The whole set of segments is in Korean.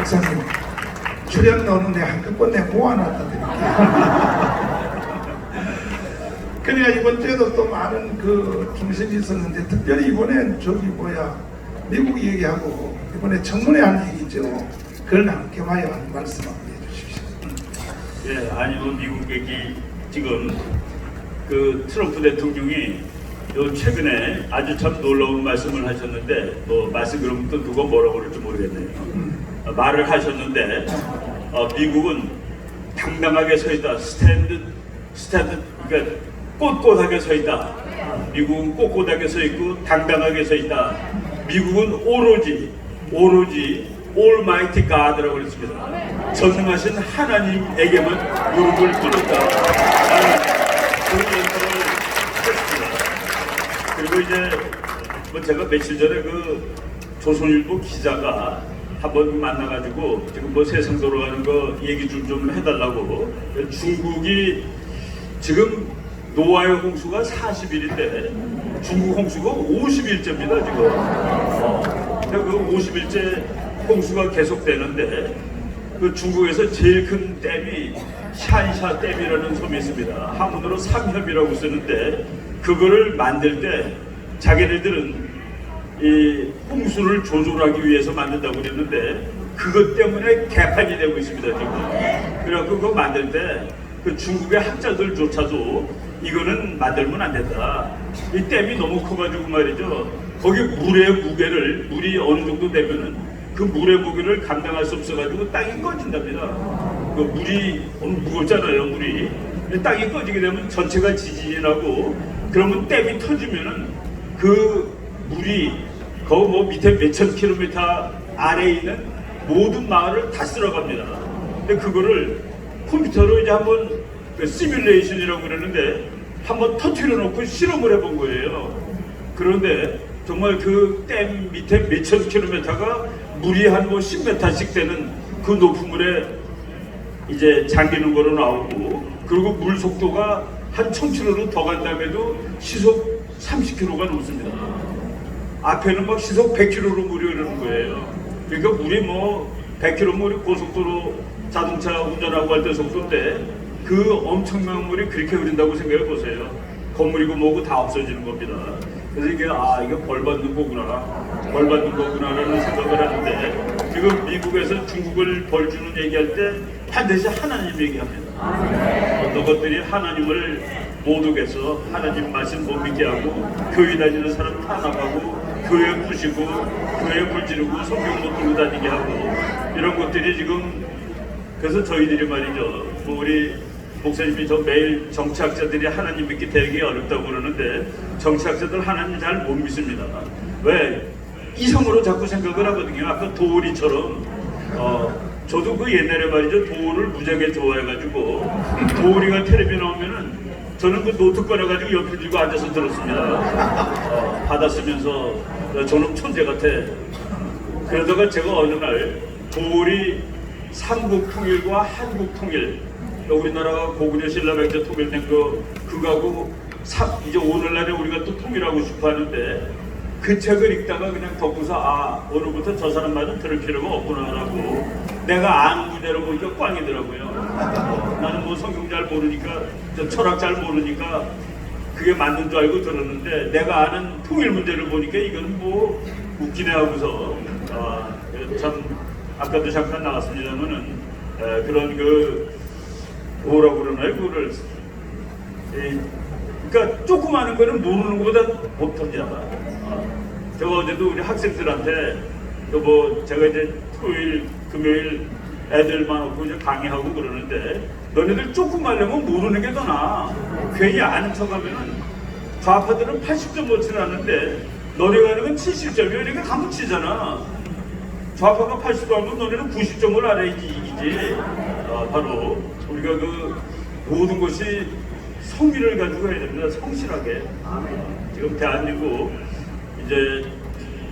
박사님 출연 넣는데 한꺼번에 모아놨다 드릴게요. 그러니까 이번 주에도 또 많은 그 중심이 있었는데 특별히 이번엔 저기 뭐야 미국 얘기하고 이번에 청문회 할 얘기죠. 그걸 함께 와야 하는 말씀 한번 해주십시오. 예, 아니 뭐 미국 얘기 지금 그 트럼프 대통령이 요 최근에 아주 참 놀라운 말씀을 하셨는데 뭐 말씀 그러면 또 누가 뭐라고 그럴지 모르겠네요. 어, 말을 하셨는데 어, 미국은 당당하게 서 있다. 스탠드 스탠드 그러니까 꼿꼿하게 서 있다. 미국은 꼿꼿하게 서 있고 당당하게 서 있다. 미국은 오로지 오로지 올마이티 가드라고 그랬습니다. 전능하신 하나님에게만 무릎을 꿇었다. 그런 연설을 했습니다. 그리고 이제 뭐 제가 며칠 전에 그 조선일보 기자가 한 번 만나가지고 지금 뭐 세상 돌아가는 거 얘기 좀 좀 해달라고 중국이 지금 노아의 홍수가 40일인데 중국 홍수가 50일째입니다 지금. 어, 그 50일째 홍수가 계속되는데 그 중국에서 제일 큰 댐이 샨샤 댐이라는 섬이 있습니다. 한문으로 삼협이라고 쓰는데 그거를 만들 때 자기네들은 이 홍수를 조절하기 위해서 만든다고 그랬는데 그것 때문에 개판이 되고 있습니다 지금. 그래갖고 그거 만들 때 그 중국의 학자들조차도 이거는 만들면 안 된다. 이 댐이 너무 커가지고 말이죠. 거기 물의 무게를 물이 어느 정도 되면은 그 물의 무게를 감당할 수 없어가지고 땅이 꺼진답니다. 그 물이 무겁잖아요 물이. 땅이 꺼지게 되면 전체가 지진이 나고 그러면 댐이 터지면은 그 물이 그뭐 밑에 몇천 킬로미터 아래에 있는 모든 마을을 다 쓸어갑니다. 근데 그거를 컴퓨터로 이제 한번 그 시뮬레이션이라고 그러는데 한번 터트려 놓고 실험을 해본 거예요. 그런데 정말 그 댐 밑에 몇천 킬로미터가 물이 한뭐 10m씩 되는 그 높은 물에 이제 잠기는 거로 나오고 그리고 물 속도가 한 1000km로 더 간다음에도 시속 30km가 넘습니다. 앞에는 막 시속 100km로 물이 흐르는 거예요. 그러니까 물이 뭐 100km 우리 고속도로 자동차 운전하고 할 때 속도인데 그 엄청난 물이 그렇게 흐른다고 생각해 보세요. 건물이고 뭐고 다 없어지는 겁니다. 그래서 이게 아 이게 벌 받는 거구나, 벌 받는 거구나라는 생각을 하는데 지금 미국에서 중국을 벌 주는 얘기할 때 반드시 하나님 얘기합니다. 어떤 것들이 하나님을 못 오겠어 하나님 말씀 못 믿게 하고 교회 다니는 사람 탄압하고 교회 부시고 교회 불지르고 성경 못 들고 다니게 하고 이런 것들이 지금 그래서 저희들이 말이죠. 뭐 우리 목사님이 저 매일 정치학자들이 하나님 믿기 되게 어렵다고 그러는데 정치학자들 하나님 잘 못 믿습니다. 왜? 이성으로 자꾸 생각을 하거든요. 아까 도우리처럼. 어 저도 그 옛날에 말이죠. 도우를 무지하게 좋아해가지고 도우리가 텔레비 나오면은 저는 그 노트 꺼내가지고 옆에 들고 앉아서 들었습니다. 어, 받았으면서 어, 저는 천재 같아. 그러다가 제가 어느 날 도우리 삼국 통일과 한국 통일 그러니까 우리나라가 고구려 신라백제 통일된 거 그거하고 사- 이제 오늘날에 우리가 또 통일하고 싶어 하는데 그 책을 읽다가 그냥 덮고서 아 오늘부터 저 사람 말은 들을 필요가 없구나라고 내가 아는 문제로 보니까 꽝이더라고요. 어, 나는 뭐 성경 잘 모르니까 저 철학 잘 모르니까 그게 맞는 줄 알고 들었는데 내가 아는 통일 문제를 보니까 이건 뭐 웃기네 하고서 아, 참 아까도 잠깐 나왔습니다만은 에, 그런 그 뭐라고 그러나요 그거를 이, 그러니까 조그마한 거는 모르는 것보다 못하잖아. 어. 제가 어제도 우리 학생들한테 뭐 제가 이제 토요일, 금요일 애들만 없고 이제 강의하고 그러는데 너네들 조금 하려면 모르는 게 더 나아. 괜히 아는 척 하면은 좌파들은 80점 못치 않는데 너네가 하는 건 70점이야. 그러니까 감치잖아. 좌파가 80점 하면 너네는 90점을 알아야지 이기지. 아, 바로 우리가 그 모든 것이 성의를 가지고 해야 됩니다. 성실하게. 지금 대한민국 이제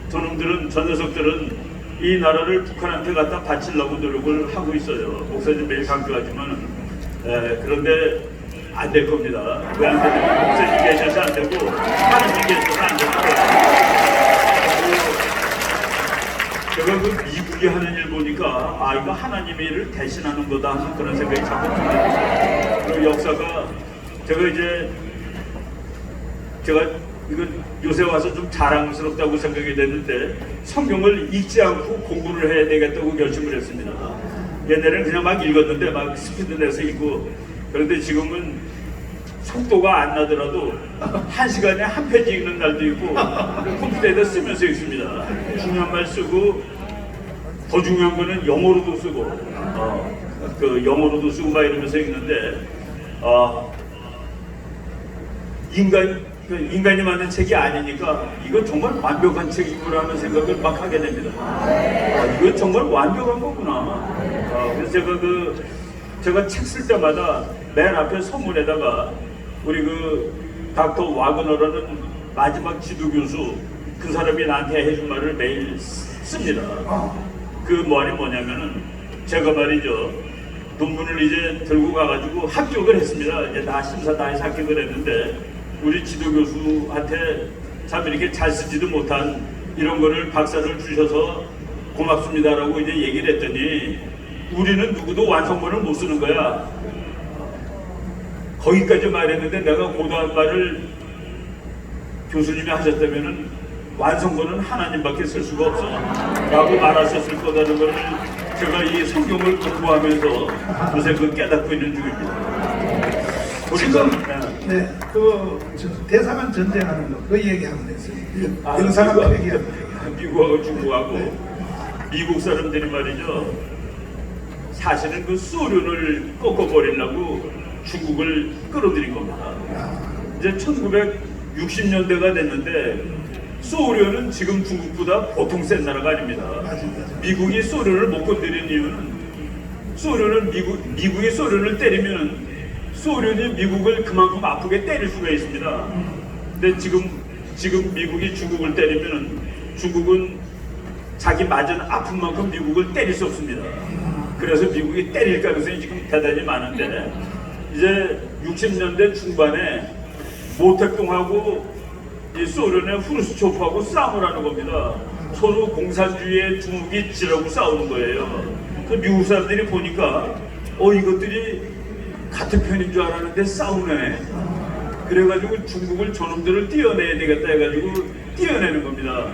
저놈들은 저 녀석들은 이 나라를 북한한테 갖다 바치려고 노력을 하고 있어요. 목사님 매일 강조하지만 그런데 안 될 겁니다. 왜 안 되냐면 목사님 계셔서 안 되고 하나님 계셔서 안 되고 제가 그 미국 미국이 하는 일 보니까 아 이거 하나님의 일을 대신하는 거다 그런 생각이 자꾸 듭니다. 그 역사가 제가 이제 제가 이건 요새 와서 좀 자랑스럽다고 생각이 됐는데 성경을 읽지 않고 공부를 해야 되겠다고 결심을 했습니다. 옛날에는 그냥 막 읽었는데 막 스피드 내서 읽고 그런데 지금은 속도가 안 나더라도 한 시간에 한 페이지 읽는 날도 있고 컴퓨터에다 쓰면서 읽습니다. 중요한 말 쓰고 더 중요한 거는 영어로도 쓰고 어, 그 영어로도 쓰고 막 이러면서 읽는데 어, 인간 그 인간이 만든 책이 아니니까 이건 정말 완벽한 책이구나 하는 생각을 막 하게 됩니다. 아, 이건 정말 완벽한 거구나. 아, 그래서 제가 그 제가 책 쓸 때마다 맨 앞에 선문에다가 우리 그 닥터 와그너라는 마지막 지도 교수 그 사람이 나한테 해준 말을 매일 쓰- 씁니다. 그 말이 뭐냐면은 제가 말이죠. 논문을 이제 들고 가가지고 합격을 했습니다. 이제 다 심사 다 해서 합격을 했는데 우리 지도 교수한테 참 이렇게 잘 쓰지도 못한 이런 거를 박사를 주셔서 고맙습니다라고 이제 얘기를 했더니 우리는 누구도 완성본을 못 쓰는 거야. 거기까지 말했는데 내가 고도한 말을 교수님이 하셨다면은 완성본은 하나님밖에 쓸 수가 없어. 라고 말하셨을 거라는 것을 제가 이 성경을 공부하면서 요새 그 깨닫고 있는 중입니다. 지금 우리가, 네, 그 저, 대사관 전쟁하는 거 그 얘기하면 됐어요. 아, 폐기하는 거. 미국하고 중국하고 미국 사람들이 말이죠. 사실은 그 소련을 꺾어버리려고 중국을 끌어들인 겁니다. 이제 1960년대가 됐는데 소련은 지금 중국보다 보통 센 나라가 아닙니다. 미국이 소련을 못 건드린 이유는 소련은 미국 미국이 소련을 때리면 소련이 미국을 그만큼 아프게 때릴 수가 있습니다. 근데 지금 지금 미국이 중국을 때리면 중국은 자기 맞은 아픈 만큼 미국을 때릴 수 없습니다. 그래서 미국이 때릴 가능성이 지금 대단히 많은데 이제 60년대 중반에 모택동하고 이 소련의 후르스초프하고 싸움을 하는 겁니다. 서로 공산주의의 중국이 지라고 싸우는 거예요. 그 미국 사람들이 보니까 어 이것들이 같은 편인 줄 알았는데 싸우네. 그래가지고 중국을 저놈들을 띄어내야 되겠다 해가지고 띄어내는 겁니다.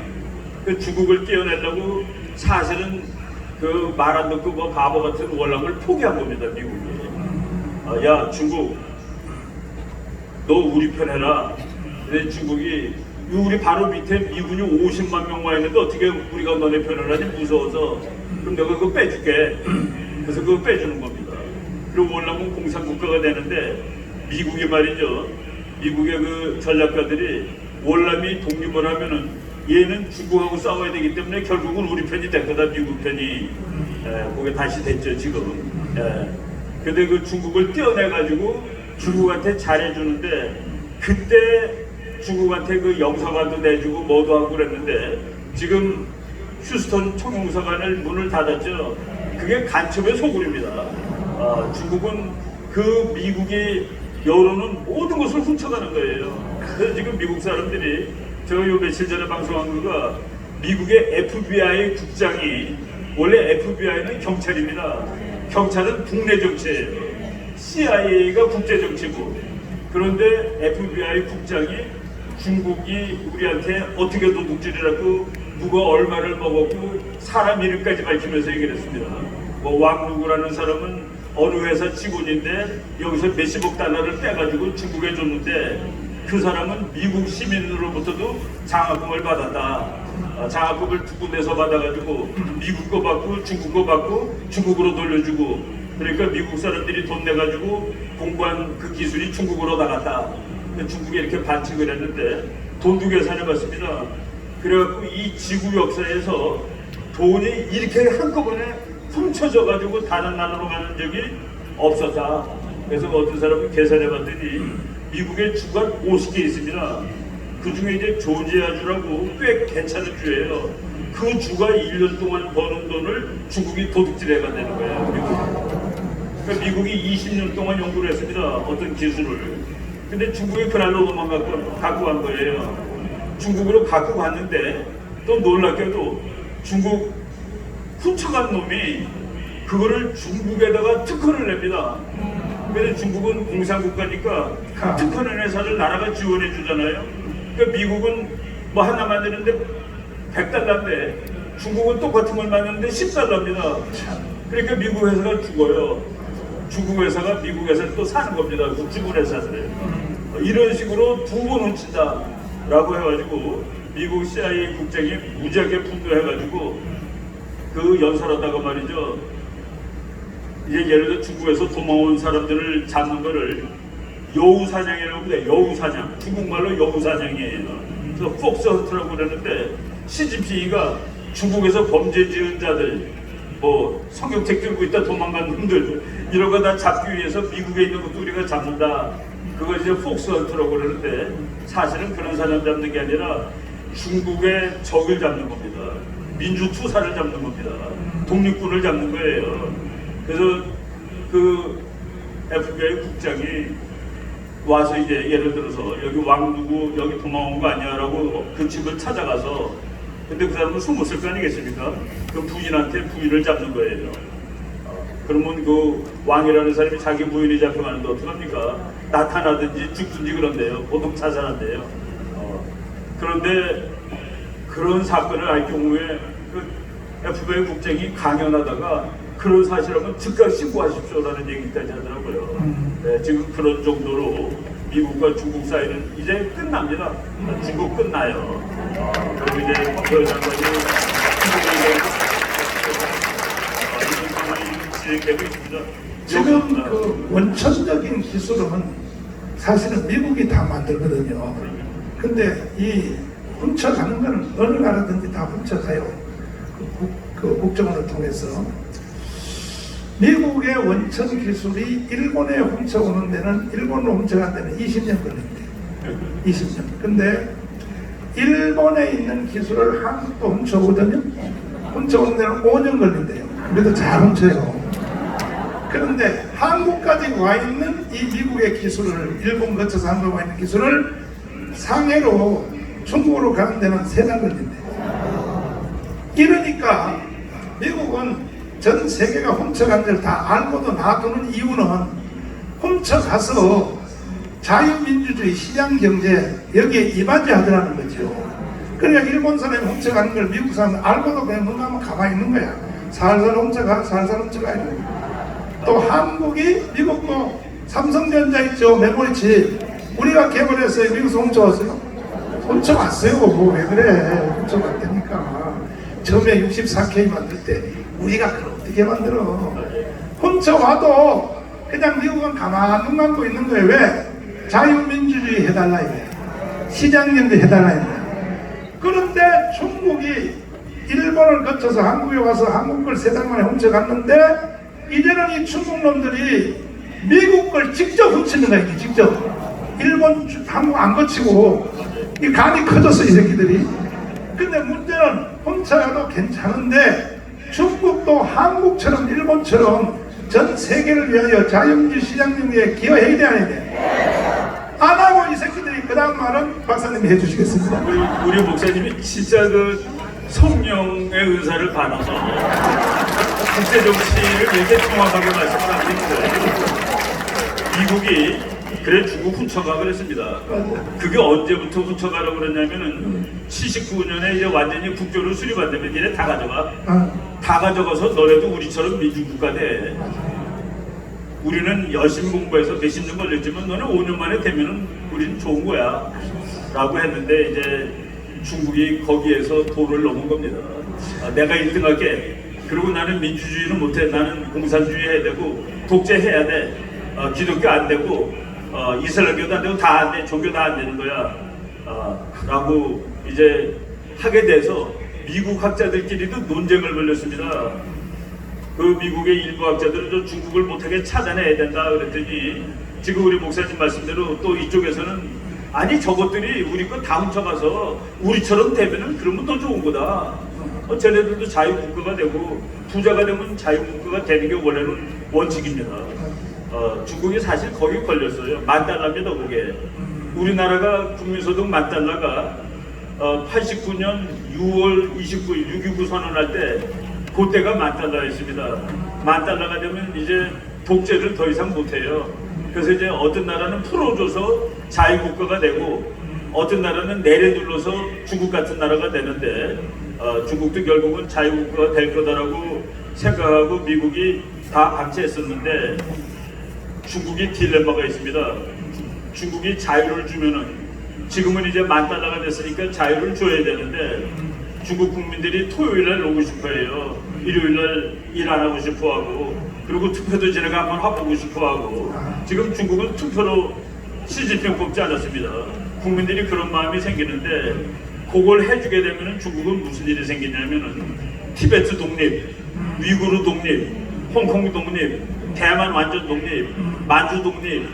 그 중국을 띄어내려고 사실은 그 말 안 듣고 뭐 바보 같은 월남을 포기한 겁니다, 미국이. 아, 야, 중국, 너 우리 편 해라. 근데 중국이 이 우리 바로 밑에 미군이 50만 명 와 있는데 어떻게 우리가 너네 편을 하지 무서워서 그럼 내가 그거 빼줄게. 그래서 그거 빼주는 겁니다. 그리고 월남은 공산국가가 되는데 미국이 말이죠. 미국의 그 전략가들이 월남이 독립을 하면은 얘는 중국하고 싸워야 되기 때문에 결국은 우리 편이 될 거다 미국 편이. 에, 그게 다시 됐죠 지금. 에. 근데 그 중국을 떼어내 가지고 중국한테 잘해주는데 그때 중국한테 그 영사관도 내주고 뭐도 하고 그랬는데 지금 휴스턴 총영사관을 문을 닫았죠. 그게 간첩의 소굴입니다. 아, 중국은 그 미국이 여론은 모든 것을 훔쳐가는 거예요. 그래서 지금 미국 사람들이 제가 요 며칠 전에 방송한 거가 미국의 FBI 국장이 원래 FBI는 경찰입니다. 경찰은 국내 정치예요. CIA가 국제 정치고 그런데 FBI 국장이 중국이 우리한테 어떻게 도둑질이라고 누가 얼마를 먹었고 사람 이름까지 밝히면서 얘기를 했습니다. 뭐 왕누구라는 사람은 어느 회사 직원인데 여기서 몇십억 달러를 빼가지고 중국에 줬는데 그 사람은 미국 시민으로부터도 장학금을 받았다. 아, 장학금을 두 군데서 받아가지고 미국 거 받고 중국 거 받고 중국으로 돌려주고 그러니까 미국 사람들이 돈 내가지고 공부한 그 기술이 중국으로 나갔다. 중국에 이렇게 반칙을 했는데 돈도 계산해봤습니다. 그래갖고 이 지구 역사에서 돈이 이렇게 한꺼번에 훔쳐져 가지고 다른 나라로 가는 적이 없었다. 그래서 어떤 사람은 계산해 봤더니 미국에 주가 50개 있습니다. 그 중에 이제 조지아주라고 꽤 괜찮은 주예요. 그 주가 1년 동안 버는 돈을 중국이 도둑질해가 되는 거예요. 미국. 그러니까 미국이 20년 동안 연구를 했습니다. 어떤 기술을. 근데 중국이 그날로 도망 갖고, 간 거예요. 중국으로 갖고 갔는데 또 놀랍게도 중국 훔쳐간 놈이 그거를 중국에다가 특허를 냅니다. 그래서 중국은 공산국가니까 아. 특허낸 회사를 나라가 지원해 주잖아요. 그러니까 미국은 뭐 하나 만드는데 100달러인데 중국은 똑같은 걸 만드는데 10달러입니다. 그러니까 미국 회사가 죽어요. 중국 회사가 미국 회사를 또 사는 겁니다. 그 죽은 회사들. 이런 식으로 두 번 훔친다라고 해가지고 미국 CIA 국장이 무지하게 분노해가지고 그 연설하다가 말이죠. 이제 예를 들어 중국에서 도망온 사람들을 잡는 거를 여우사냥이라고 합니다. 여우사냥. 중국말로 여우사냥이에요. 그래서 폭스헌트라고 그러는데 시진핑이가 중국에서 범죄 지은 자들 뭐 성경책 들고 있다 도망간 놈들 이런 거 다 잡기 위해서 미국에 있는 것도 우리가 잡는다. 그걸 이제 폭스헌트라고 그러는데 사실은 그런 사람 잡는 게 아니라 중국의 적을 잡는 겁니다. 민주 투사를 잡는 겁니다. 독립군을 잡는 거예요. 그래서 그 FBI 국장이 와서 이제 예를 들어서 여기 왕 누구 여기 도망온 거 아니야라고 그 집을 찾아가서 근데 그 사람은 숨었을 거 아니겠습니까? 그 부인한테 부인을 잡는 거예요. 어, 그러면 그 왕이라는 사람이 자기 부인이 잡혀가는데 어떡합니까? 나타나든지 죽든지 그런데요. 보통 자살한대요. 어, 그런데 그런 사건을 알 경우에 그 FBI 국장이 강연하다가 그런 사실하면 즉각 신고하십시오라는 얘기까지 하더라고요. 네, 지금 그런 정도로 미국과 중국 사이는 이제 끝납니다. 중국 끝나요. 어, 그리고 이제 그 장관이 중국에 있습니다. 지금 여기, 그 원천적인 기술은 사실은 미국이 다 만들거든요. 근데 이 훔쳐가는 거는 어느 나라든지 다 훔쳐가요. 그, 국, 그 국정원을 통해서. 미국의 원천 기술이 일본에 훔쳐오는 데는 일본으로 훔쳐간 데는 20년 걸린대요. 20년. 근데 일본에 있는 기술을 한국도 훔쳐오거든요. 훔쳐오는 데는 5년 걸린대요. 그래도 잘 훔쳐요. 그런데 한국까지 와 있는 이 미국의 기술을 일본 거쳐서 한국 와 있는 기술을 상해로 중국으로 가는 데는 세달 걸린대. 이러니까 미국은 전 세계가 훔쳐간 걸 다 알고도 놔두는 이유는 훔쳐가서 자유민주주의 시장경제 여기에 이바지하더라는 거죠. 그러니까 일본 사람이 훔쳐가는 걸 미국 사람 알고도 그냥 눈 감아 가만히 있는 거야. 살살 훔쳐가, 살살 훔쳐가야. 돼. 또 한국이 미국도 삼성전자 있죠. 메모리칩 우리가 개발했어요. 미국에서 훔쳐왔어요. 훔쳐왔어요. 뭐 왜 그래? 훔쳐왔다니까. 처음에 64K 만들 때 우리가 그걸 어떻게 만들어? 훔쳐와도 그냥 미국은 가만 눈 감고 있는 거예요 왜 자유민주주의 해달라 이거야. 시장경제 해달라 이거야. 그런데 중국이 일본을 거쳐서 한국에 와서 한국 걸 세 달 만에 훔쳐갔는데 이제는 이 중국 놈들이 미국 걸 직접 훔치는 거야 이게 직접. 일본 주- 한국 안 거치고 이 간이 커졌어 이 새끼들이. 근데 문제는 훔쳐가도 괜찮은데 중국도 한국처럼 일본처럼 전 세계를 위하여 자유민주 시장 경제에 기여해야 돼 안 돼? 안 하고 이 새끼들이 그 다음 말은 박사님이 해주시겠습니다 우리, 우리 목사님이 진짜 그 성령의 은사를 받아서 국제 정치를 이렇게 정확하게 말씀을 하시는데 미국이 그래 중국 훔쳐가 그랬습니다. 그게 언제부터 훔쳐가라고 그랬냐면은 79년에 이제 완전히 국교를 수립한다면 얘네 다 가져가. 어, 다 가져가서 너네도 우리처럼 민주국가 돼. 우리는 열심히 공부해서 몇십 년 걸렸지만 너는 5년 만에 되면은 우리는 좋은 거야. 라고 했는데 이제 중국이 거기에서 도를 넘은 겁니다. 아, 내가 1등 할게. 그리고 나는 민주주의는 못해. 나는 공산주의 해야 되고 독재해야 돼. 어, 기독교 안 되고 어, 이슬람교도 안 되고 다 안 돼. 종교 다 안 되는 거야. 어, 라고 이제 하게 돼서 미국 학자들끼리도 논쟁을 벌였습니다. 그 미국의 일부 학자들은 저 중국을 못하게 찾아내야 된다 그랬더니 지금 우리 목사님 말씀대로 또 이쪽에서는 아니 저것들이 우리 거 다 훔쳐가서 우리처럼 되면은 그러면 더 좋은 거다. 어, 쟤네들도 자유국가가 되고 부자가 되면 자유국가가 되는 게 원래는 원칙입니다. 어, 중국이 사실 거기 걸렸어요. 만 달러입니다, 그게. 우리나라가 국민소득 만 달러가 어, 89년 6월 29일 6.29 선언할 때 그때가 만 달러였습니다. 만 달러가 되면 이제 독재를 더 이상 못해요. 그래서 이제 어떤 나라는 풀어줘서 자유국가가 되고 어떤 나라는 내려둘러서 중국 같은 나라가 되는데 어, 중국도 결국은 자유국가가 될 거다라고 생각하고 미국이 다 악재했었는데 중국이 딜레마가 있습니다. 중국이 자유를 주면은 지금은 이제 만 달러가 됐으니까 자유를 줘야 되는데 중국 국민들이 토요일 날 오고 싶어 해요. 일요일 날 일 안 하고 싶어 하고 그리고 투표도 지네가 한번 해보고 싶어 하고 지금 중국은 투표로 시진핑 뽑지 않았습니다. 국민들이 그런 마음이 생기는데 그걸 해주게 되면은 중국은 무슨 일이 생기냐면은 티베트 독립, 위구르 독립, 홍콩 독립, 대만 완전 독립, 만주 독립,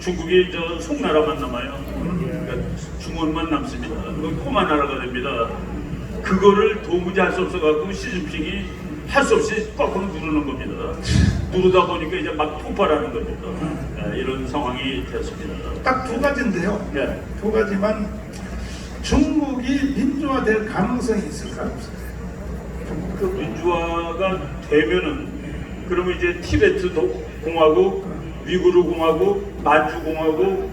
중국이 저 송나라만 남아요. 그러니까 중원만 남습니다. 그 코만 나라가 됩니다. 그거를 도무지 할 수 없어갖고 시진핑이 할 수 없이 거꾸로 누르는 겁니다. 누르다 보니까 이제 막 폭발하는 겁니다. 네, 이런 상황이 됐습니다. 딱 두 가지인데요. 네. 두 가지만 중국이 민주화될 가능성이 있을까요? 없을까요? 그 민주화가 되면은 그러면 이제 티베트 도- 공화국, 위구르 공화국, 만주 공화국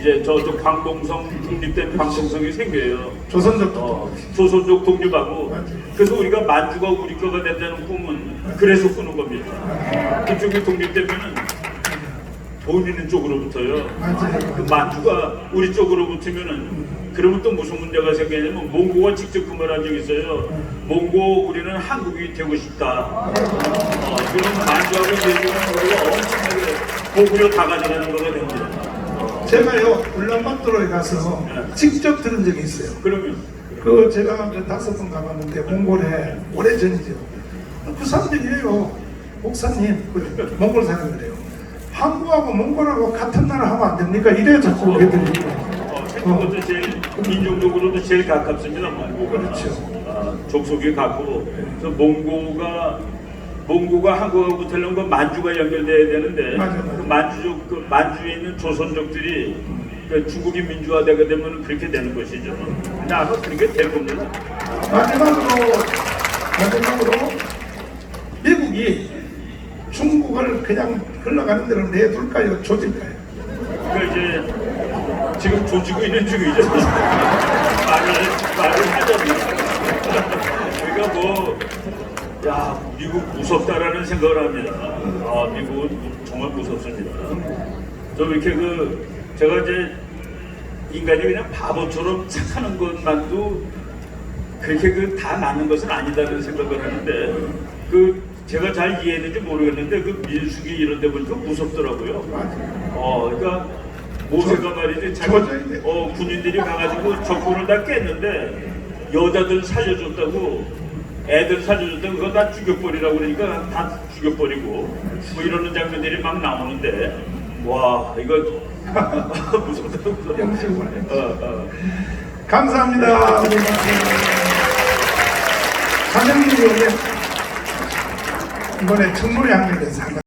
이제 저쪽 광동성 독립된 광동성이 생겨요. 조선족 어, 도 조선족 독립하고. 그래서 우리가 만주가 우리 거가 된다는 꿈은 그래서 꾸는 겁니다. 그쪽이 독립되면은 돈 있는 쪽으로 붙어요. 맞아요. 그 만주가 우리 쪽으로 붙으면은 그러면 또 무슨 문제가 생기냐면 몽고가 직접 그 말한 적이 있어요. 몽고 우리는 한국이 되고 싶다. 어, 그럼 만주하고 대주는 우리가 엄청나게 고구려 다 가져가는 거가 됩니다. 제가요 울란바토르에 가서 직접 들은 적이 있어요. 그러면 그 제가 그 다섯 번 가봤는데 몽골에 오래 전이죠. 그 사람들이에요. 목사님, 그 몽골 사람들이에요. 한국하고 몽골하고 같은 나라 하면 안 됩니까? 이래 자꾸 애들이. 어, 생각보다 제일 민족적으로도 제일 가깝습니다. 몽고가. 그렇죠. 아, 족속이 같고 그래서 몽고가 몽고가 한국하고 붙으려면 그 만주가 연결돼야 되는데. 그 만주족 그 만주에 있는 조선족들이 그 중국이 민주화되게 되면 그렇게 되는 것이죠. 근데 아마 그렇게 될 겁니다. 마지막으로 마지막으로 미국이 중국을 그냥 흘러가는 대로 내둘까요? 조질까요? 그 이제 지금 조지고 있는 중이죠. 말을 말을 하자면 그러니까 뭐. 야 미국 무섭다라는 생각을 합니다. 아 미국은 정말 무섭습니다. 좀 이렇게 그 제가 이제 인간이 그냥 바보처럼 착하는 것만도 그렇게 그 다 맞는 것은 아니다는 생각을 하는데 그 제가 잘 이해했는지 모르겠는데 그 민숙이 이런 데 보니까 무섭더라고요. 어 그러니까 모세가 말이지 돼. 어 군인들이 가가지고 적군을 다 깼는데 여자들 살려줬다고 애들 살려줬다고 그거 다 죽여버리라고 그러니까 다 죽여버리고 뭐 이러는 장면들이 막 나오는데 와 이거 무섭다 무섭다 영식을 어, 어. 감사합니다. 사장님이 오늘 이번에 청문회 하게 돼서